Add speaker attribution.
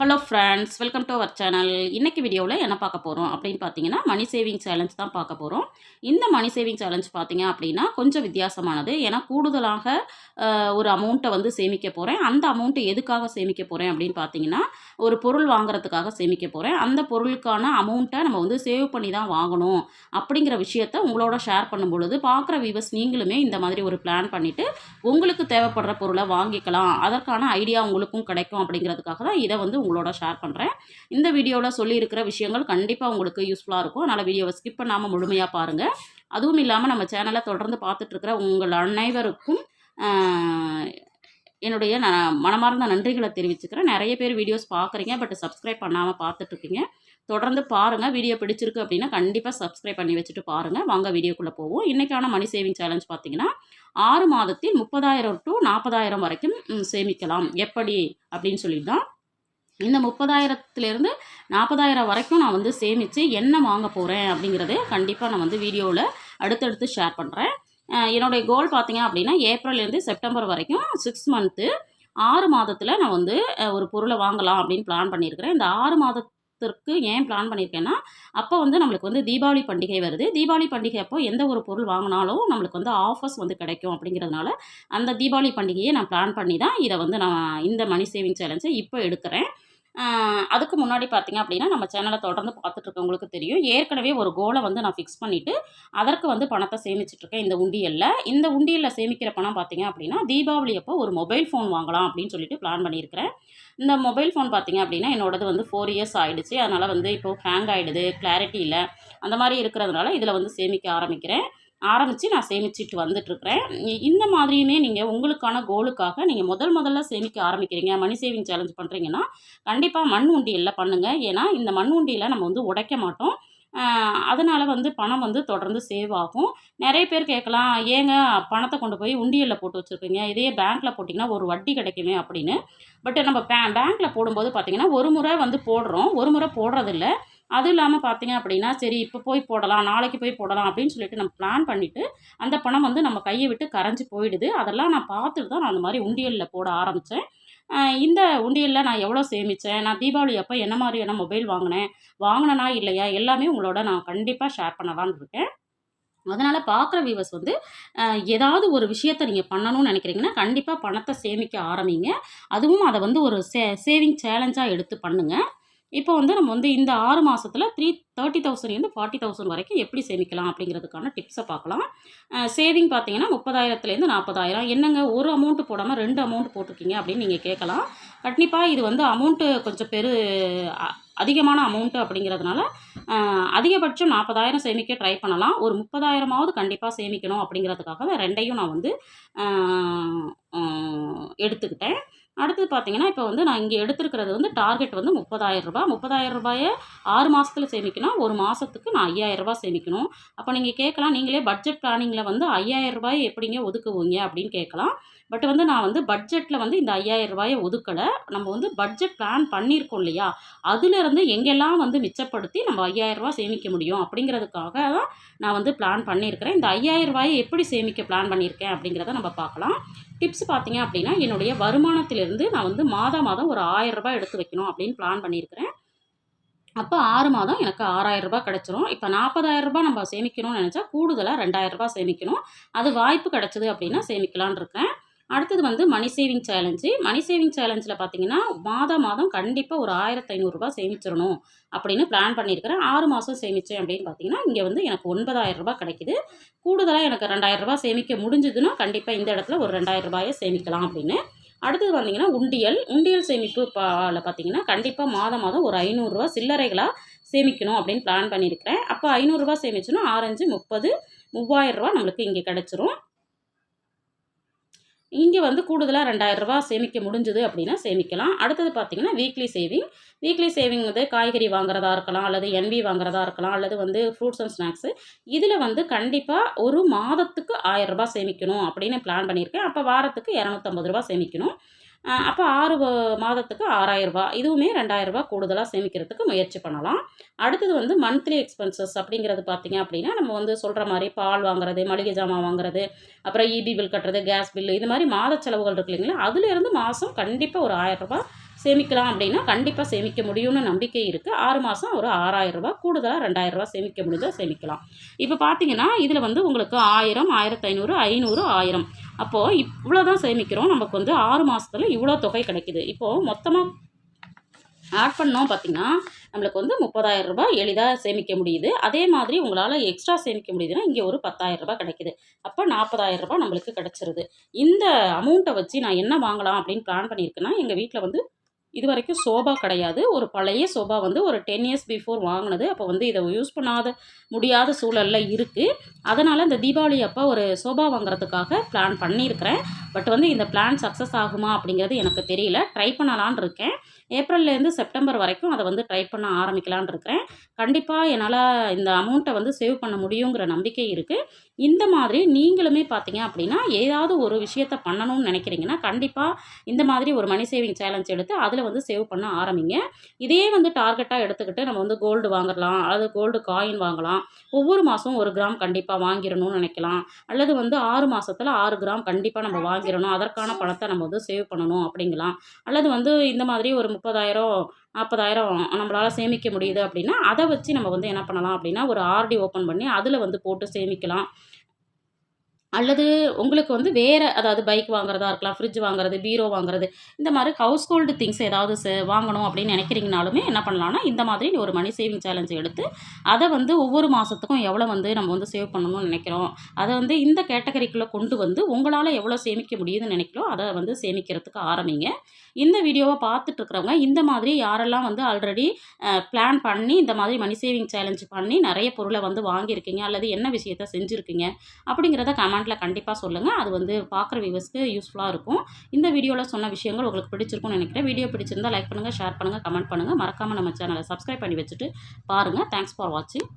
Speaker 1: Hello friends welcome to our channel இன்றைக்கி வீடியோவில் என்ன பார்க்க போகிறோம் அப்படின்னு பார்த்தீங்கன்னா மணி சேவிங் சேலஞ்ச் தான் பார்க்க போகிறோம் இந்த மணி சேவிங் சேலஞ்ச் பார்த்தீங்க அப்படின்னா கொஞ்சம் வித்தியாசமானது. ஏன்னா கூடுதலாக ஒரு அமௌண்ட்டை வந்து சேமிக்க போகிறேன் அந்த அமௌண்ட்டை எதுக்காக சேமிக்க போகிறேன் அப்படின்னு பார்த்தீங்கன்னா ஒரு பொருள் வாங்குறதுக்காக சேமிக்க போகிறேன் அந்த பொருளுக்கான அமௌண்ட்டை நம்ம வந்து சேவ் பண்ணி தான் வாங்கணும் அப்படிங்கிற விஷயத்த உங்களோட ஷேர் பண்ணும் பொழுது பார்க்குற வியூவர்ஸ் நீங்களுமே இந்த மாதிரி ஒரு பிளான் பண்ணிவிட்டு உங்களுக்கு தேவைப்படுற பொருளை வாங்கிக்கலாம். அதற்கான ஐடியா உங்களுக்கும் கிடைக்கும் அப்படிங்கிறதுக்காக தான் இதை வந்து உங்களோட ஷேர் பண்ணுறேன் இந்த வீடியோவில் சொல்லியிருக்கிற விஷயங்கள் கண்டிப்பாக உங்களுக்கு யூஸ்ஃபுல்லாக இருக்கும். அதனால் வீடியோவை ஸ்கிப் பண்ணாமல் முழுமையாக பாருங்கள் அதுவும் இல்லாமல் நம்ம சேனலை தொடர்ந்து பார்த்துட்ருக்கிற உங்கள் அனைவருக்கும் என்னுடைய ந மனமார்ந்த நன்றிகளை தெரிவிச்சுக்கிறேன். நிறைய பேர் வீடியோஸ் பார்க்குறீங்க பட் சப்ஸ்கிரைப் பண்ணாமல் பார்த்துட்ருக்கீங்க தொடர்ந்து பாருங்கள் வீடியோ பிடிச்சிருக்கு அப்படின்னா கண்டிப்பாக சப்ஸ்கிரைப் பண்ணி வச்சுட்டு பாருங்கள் வாங்க வீடியோக்குள்ளே போவோம். இன்றைக்கான மணி சேவிங் சேலஞ்ச் பார்த்தீங்கன்னா ஆறு மாதத்தில் முப்பதாயிரம் டு நாற்பதாயிரம் வரைக்கும் சேமிக்கலாம். எப்படி? அப்படின்னு சொல்லிட்டு தான் இந்த முப்பதாயிரத்துலேருந்து நாற்பதாயிரம் வரைக்கும் நான் வந்து சேமித்து என்ன வாங்க போகிறேன் அப்படிங்கிறது கண்டிப்பாக நான் வந்து வீடியோவில் அடுத்தடுத்து ஷேர் பண்ணுறேன் என்னுடைய கோல் பார்த்தீங்க அப்படின்னா ஏப்ரல்லேருந்து செப்டம்பர் வரைக்கும் சிக்ஸ் மந்த்து ஆறு மாதத்தில் நான் வந்து ஒரு பொருளை வாங்கலாம் அப்படின்னு பிளான் பண்ணியிருக்கிறேன். இந்த ஆறு மாதத்திற்கு ஏன் பிளான் பண்ணியிருக்கேன்னா அப்போ வந்து நம்மளுக்கு வந்து தீபாவளி பண்டிகை வருது. தீபாவளி பண்டிகை அப்போ எந்த ஒரு பொருள் வாங்கினாலும் நம்மளுக்கு வந்து ஆஃபர்ஸ் வந்து கிடைக்கும் அப்படிங்கிறதுனால அந்த தீபாவளி பண்டிகையை நான் பிளான் பண்ணி தான் இதை வந்து நான் இந்த மணி சேவிங் சேலஞ்சை இப்போ எடுக்கிறேன். அதுக்கு முன்னாடி பார்த்தீங்க அப்படின்னா நம்ம சேனலை தொடர்ந்து பார்த்துட்ருக்கவங்களுக்கு தெரியும். ஏற்கனவே ஒரு கோலை வந்து நான் ஃபிக்ஸ் பண்ணிவிட்டு அதற்கு வந்து பணத்தை சேமிச்சிட்ருக்கேன் இந்த உண்டியலில். இந்த உண்டியலில் சேமிக்கிற பணம் பார்த்தீங்க அப்படின்னா தீபாவளி அப்போ ஒரு மொபைல் ஃபோன் வாங்கலாம் அப்படின்னு சொல்லிட்டு பிளான் பண்ணியிருக்கிறேன். இந்த மொபைல் ஃபோன் பார்த்தீங்க அப்படின்னா என்னோடது வந்து ஃபோர் இயர்ஸ் ஆகிடுச்சு அதனால் வந்து இப்போது ஹேங் ஆகிடுது கிளாரிட்டி இல்லை. அந்த மாதிரி இருக்கிறதுனால இதில் வந்து சேமிக்க ஆரம்பிக்கிறேன். ஆரம்பித்து நான் சேமிச்சிட்டு வந்துட்டுருக்கிறேன். இந்த மாதிரியுமே நீங்கள் உங்களுக்கான கோலுக்காக நீங்கள் முதல் முதல்ல சேமிக்க ஆரம்பிக்கிறீங்க. மணி சேவிங் சேலஞ்ச் பண்ணுறீங்கன்னா கண்டிப்பாக மண் உண்டியலில் பண்ணுங்கள் ஏன்னா இந்த மண் உண்டியில் நம்ம வந்து உடைக்க மாட்டோம். அதனால் வந்து பணம் வந்து தொடர்ந்து சேவ் ஆகும். நிறைய பேர் கேட்கலாம் ஏங்க பணத்தை கொண்டு போய் உண்டியலில் போட்டு வச்சுருக்கீங்க இதே பேங்க்கில் போட்டிங்கன்னா ஒரு வட்டி கிடைக்குமே அப்படின்னு. பட் நம்ம பே பேங்க்கில் போடும்போது பார்த்திங்கன்னா ஒரு முறை வந்து போடுறோம். ஒரு முறை போடுறதில்ல. அதுவும் இல்லாமல் பார்த்தீங்க அப்படின்னா சரி இப்போ போய் போடலாம் நாளைக்கு போய் போடலாம் அப்படின்னு சொல்லிட்டு நம்ம பிளான் பண்ணிவிட்டு அந்த பணம் வந்து நம்ம கையை விட்டு கரைஞ்சி போயிடுது. அதெல்லாம் நான் பார்த்துட்டு தான் நான் அந்த மாதிரி உண்டியலில் போட ஆரம்பித்தேன் இந்த உண்டியலில் நான் எவ்வளோ சேமித்தேன் நான் தீபாவளி அப்போ என்ன மாதிரியான மொபைல் வாங்கினேன்? வாங்கினனா இல்லையா? எல்லாமே உங்களோட நான் கண்டிப்பாக ஷேர் பண்ணலான்னு இருக்கேன். அதனால் பார்க்குற வியூவர்ஸ் வந்து ஏதாவது ஒரு விஷயத்தை நீங்கள் பண்ணணும்னு நினைக்கிறீங்கன்னா கண்டிப்பாக பணத்தை சேமிக்க ஆரம்பிங்க. அதுவும் அதை வந்து ஒரு சே சேவிங் சேலஞ்சாக எடுத்து பண்ணுங்கள் இப்போ வந்து நம்ம வந்து இந்த ஆறு மாதத்தில் த்ரீ தேர்ட்டி தௌசண்ட்லேருந்து ஃபார்ட்டி தௌசண்ட் வரைக்கும் எப்படி சேமிக்கலாம் அப்படிங்கிறதுக்கான டிப்ஸை பார்க்கலாம். சேவிங் பார்த்தீங்கன்னா முப்பதாயிரத்துலேருந்து நாற்பதாயிரம் என்னங்க ஒரு அமௌண்ட்டு போடாமல் ரெண்டு அமௌண்ட் போட்டிருக்கீங்க அப்படின்னு நீங்கள் கேட்கலாம். கண்டிப்பாக இது வந்து அமௌண்ட்டு கொஞ்சம் பெரு அ- அதிகமான அமௌண்ட்டு அப்படிங்கிறதுனால அதிகபட்சம் நாற்பதாயிரம் சேமிக்க ட்ரை பண்ணலாம். ஒரு முப்பதாயிரமாவது கண்டிப்பாக சேமிக்கணும் அப்படிங்கிறதுக்காக தான் ரெண்டையும் நான் வந்து எடுத்துக்கிட்டேன். அடுத்தது பார்த்தீங்கன்னா இப்போ வந்து நான் இங்கே எடுத்துருக்கிறது வந்து டார்கெட் வந்து முப்பதாயிரம் ரூபாய். முப்பதாயிரம் ரூபாயை ஆறு மாதத்தில் சேமிக்கணும். ஒரு மாதத்துக்கு நான் ஐயாயிரம் ரூபாய் சேமிக்கணும். அப்போ நீங்கள் கேட்கலாம் நீங்களே பட்ஜெட் பிளானிங்கில் வந்து ஐயாயிரம் ரூபாயை எப்படிங்க ஒதுக்குவீங்க அப்படின்னு கேட்கலாம். பட் வந்து நான் வந்து பட்ஜெட்டில் வந்து இந்த ஐயாயிரம் ரூபாயை ஒதுக்கலை. நம்ம வந்து பட்ஜெட் பிளான் பண்ணியிருக்கோம் இல்லையா? அதுலேருந்து எங்கெல்லாம் வந்து மிச்சப்படுத்தி நம்ம ஐயாயிரம் ரூபாய் சேமிக்க முடியும் அப்படிங்கிறதுக்காக தான் நான் வந்து பிளான் பண்ணியிருக்கிறேன். இந்த ஐயாயிரம் ரூபாயை எப்படி சேமிக்க பிளான் பண்ணியிருக்கேன் அப்படிங்கிறத நம்ம பார்க்கலாம். டிப்ஸ் பார்த்தீங்க அப்படின்னா என்னுடைய வருமானத்திலிருந்து நான் வந்து மாதம் மாதம் ஒரு ஆயிரரூபா எடுத்து வைக்கணும் அப்படின்னு பிளான் பண்ணியிருக்கிறேன். அப்போ ஆறு மாதம் எனக்கு ஆறாயிரரூபா கிடச்சிரும். இப்போ நாற்பதாயிரரூபா நம்ம சேமிக்கணும்னு நினச்சா கூடுதலாக ரெண்டாயிரம் ரூபாய் சேமிக்கணும். அது வாய்ப்பு கிடச்சிது அப்படின்னா சேமிக்கலான் இருக்கேன். அடுத்தது வந்து money saving challenge money saving சேலஞ்சில் பார்த்தீங்கன்னா மாதம் மாதம் கண்டிப்பாக ஒரு ஆயிரத்தி ஐநூறுரூபா சேமிச்சிடணும் அப்படின்னு பிளான் பண்ணியிருக்கிறேன். ஆறு மாதம் சேமித்தேன் அப்படின்னு பார்த்தீங்கன்னா இங்கே வந்து எனக்கு ஒன்பதாயிரம் கிடைக்குது. கூடுதலாக எனக்கு ரெண்டாயிரரூபா சேமிக்க முடிஞ்சதுன்னா கண்டிப்பாக இந்த இடத்துல ஒரு ரெண்டாயிரம் ரூபாயை சேமிக்கலாம் அப்படின்னு. அடுத்தது பார்த்தீங்கன்னா உண்டியல். உண்டியல் சேமிப்பு பால பார்த்தீங்கன்னா கண்டிப்பாக மாதம் மாதம் ஒரு ஐநூறுரூவா சில்லறைகளாக சேமிக்கணும் அப்படின்னு பிளான் பண்ணியிருக்கிறேன். அப்போ ஐநூறுரூவா சேமிச்சுன்னா ஆரஞ்சு முப்பது மூவாயிரரூவா நம்மளுக்கு இங்கே கிடச்சிரும். இங்கே வந்து கூடுதலாக ரெண்டாயிரம் ரூபா சேமிக்க முடிஞ்சுது அப்படின்னா சேமிக்கலாம். அடுத்தது பார்த்தீங்கன்னா வீக்லி சேவிங் வீக்லி சேவிங் வந்து காய்கறி வாங்குறதா இருக்கலாம் அல்லது என்வி வாங்குறதா இருக்கலாம் அல்லது வந்து ஃப்ரூட்ஸ் அண்ட் ஸ்நாக்ஸு இதில் வந்து கண்டிப்பாக ஒரு மாதத்துக்கு ஆயிரம் சேமிக்கணும் அப்படின்னு பிளான் பண்ணியிருக்கேன். அப்போ வாரத்துக்கு இரநூத்தம்பது ரூபா சேமிக்கணும். அப்போ ஆறு மாதத்துக்கு ஆறாயிரம் ரூபாய். இதுவுமே ரெண்டாயிரரூபா கூடுதலாக சேமிக்கிறதுக்கு முயற்சி பண்ணலாம். அடுத்தது வந்து மந்த்லி எக்ஸ்பென்சஸ் அப்படிங்கிறது பார்த்திங்க அப்படின்னா நம்ம வந்து சொல்கிற மாதிரி பால் வாங்குறது மளிகை ஜாமான் வாங்குறது அப்புறம் இபி பில் கட்டுறது கேஸ் பில் இது மாதிரி மாத செலவுகள் இருக்கு இல்லைங்களா? அதுலேருந்து மாதம் கண்டிப்பாக ஒரு ஆயிரரூபா சேமிக்கலாம் அப்படின்னா கண்டிப்பாக சேமிக்க முடியும்னு நம்பிக்கை இருக்குது ஆறு மாதம் ஒரு ஆறாயிரம் கூடுதலாக ரெண்டாயிரம் சேமிக்க முடிஞ்சால் சேமிக்கலாம். இப்போ பார்த்தீங்கன்னா இதில் வந்து உங்களுக்கு ஆயிரம் ஆயிரத்தி ஐநூறு ஐநூறு ஆயிரம். அப்போது இவ்வளோ தான் சேமிக்கிறோம். நமக்கு வந்து ஆறு மாதத்தில் இவ்வளோ தொகை கிடைக்குது. இப்போது மொத்தமாக ஆட் பண்ணோம் பார்த்தீங்கன்னா நம்மளுக்கு வந்து முப்பதாயிரம் ரூபாய் எளிதாக சேமிக்க முடியுது. அதே மாதிரி உங்களால் எக்ஸ்ட்ரா சேமிக்க முடியுதுன்னா இங்கே ஒரு பத்தாயிரம் ரூபாய் கிடைக்குது. அப்போ நாற்பதாயிரம் ரூபாய் நம்மளுக்கு கிடச்சிருது. இந்த அமௌண்ட்டை வச்சு நான் என்ன வாங்கலாம் அப்படின்னு பிளான் பண்ணியிருக்கேன்னா எங்கள் வீட்டில் வந்து இது வரைக்கும் சோபா கிடையாது. ஒரு பழைய சோபா வந்து ஒரு டென் இயர்ஸ் பிஃபோர் வாங்கினது. அப்போ வந்து இதை யூஸ் பண்ணாத முடியாத சூழலில் இருக்குது அதனால் இந்த தீபாவளி அப்போ ஒரு சோபா வாங்குறதுக்காக பிளான் பண்ணியிருக்கிறேன். பட் வந்து இந்த பிளான் சக்ஸஸ் ஆகுமா அப்படிங்கிறது எனக்கு தெரியல. ட்ரை பண்ணலான் இருக்கேன். ஏப்ரல்லேருந்து செப்டம்பர் வரைக்கும் அதை வந்து ட்ரை பண்ண ஆரம்பிக்கலான் இருக்கிறேன் கண்டிப்பாக என்னால் இந்த அமௌண்ட்டை வந்து சேவ் பண்ண முடியுங்கிற நம்பிக்கை இருக்குது இந்த மாதிரி நீங்களுமே பார்த்தீங்க அப்படின்னா ஏதாவது ஒரு விஷயத்த பண்ணணும்னு நினைக்கிறீங்கன்னா கண்டிப்பாக இந்த மாதிரி ஒரு மணி சேவிங் சேலஞ்ச் எடுத்து அதில் வந்து சேவ் பண்ண ஆரம்பிங்க. இதே வந்து டார்கெட்டாக எடுத்துக்கிட்டு நம்ம வந்து கோல்டு வாங்கலாம் அல்லது கோல்டு காயின் வாங்கலாம். ஒவ்வொரு மாதம் ஒரு கிராம் கண்டிப்பாக வாங்கிடணும்னு நினைக்கலாம். அல்லது வந்து ஆறு மாதத்தில் ஆறு கிராம் கண்டிப்பாக நம்ம வாங்கிடணும். அதற்கான பணத்தை நம்ம வந்து சேவ் பண்ணணும் அப்படிங்கலாம். அல்லது வந்து இந்த மாதிரி ஒரு முப்பதாயிரம் நாற்பதாயிரம் நம்மளால் சேமிக்க முடியுது அப்படின்னா அதை வச்சு நம்ம வந்து என்ன பண்ணலாம் அப்படின்னா ஒரு ஆர்டி ஓப்பன் பண்ணி அதில் வந்து போட்டு சேமிக்கலாம். அல்லது உங்களுக்கு வந்து வேறு அதாவது பைக் வாங்குறதா இருக்கலாம் ஃப்ரிட்ஜ் வாங்குறது பீரோ வாங்குறது இந்த மாதிரி ஹவுஸ் ஹோல்டு திங்ஸ் ஏதாவது சே வாங்கணும் அப்படின்னு நினைக்கிறீங்கனாலுமே என்ன பண்ணலாம்னா இந்த மாதிரி ஒரு மணி சேவிங் சேலஞ்ச் எடுத்து அதை வந்து ஒவ்வொரு மாதத்துக்கும் எவ்வளோ வந்து நம்ம வந்து சேவ் பண்ணணும்னு நினைக்கிறோம். அதை வந்து இந்த கேட்டகரிக்குள்ளே கொண்டு வந்து உங்களால் எவ்வளோ சேமிக்க முடியுதுன்னு நினைக்கிறோம் அதை வந்து சேமிக்கிறதுக்கு ஆரம்பிங்க. இந்த வீடியோவை பார்த்துட்டு இருக்கிறவங்க இந்த மாதிரி யாரெல்லாம் வந்து ஆல்ரெடி பிளான் பண்ணி இந்த மாதிரி மணி சேவிங் சேலஞ்ச் பண்ணி நிறைய பொருளை வந்து வாங்கியிருக்கீங்க அல்லது என்ன விஷயத்த செஞ்சுருக்கீங்க அப்படிங்கிறத கமெண்ட்டில் கண்டிப்பாக சொல்லுங்கள் அது வந்து பார்க்குற வியூவர்ஸ்க்கு யூஸ்ஃபுல்லாக இருக்கும். இந்த வீடியோவில் சொன்ன விஷயங்கள் உங்களுக்கு பிடிச்சிருக்கும்னு நினைக்கிறேன். வீடியோ பிடிச்சிருந்தா லைக் பண்ணுங்கள் ஷேர் பண்ணுங்கள் கமெண்ட் பண்ணுங்கள் மறக்காமல் நம்ம சேனலை சப்ஸ்கிரைப் பண்ணி வச்சுட்டு பாருங்கள் தேங்க்ஸ் ஃபார் வாட்சிங்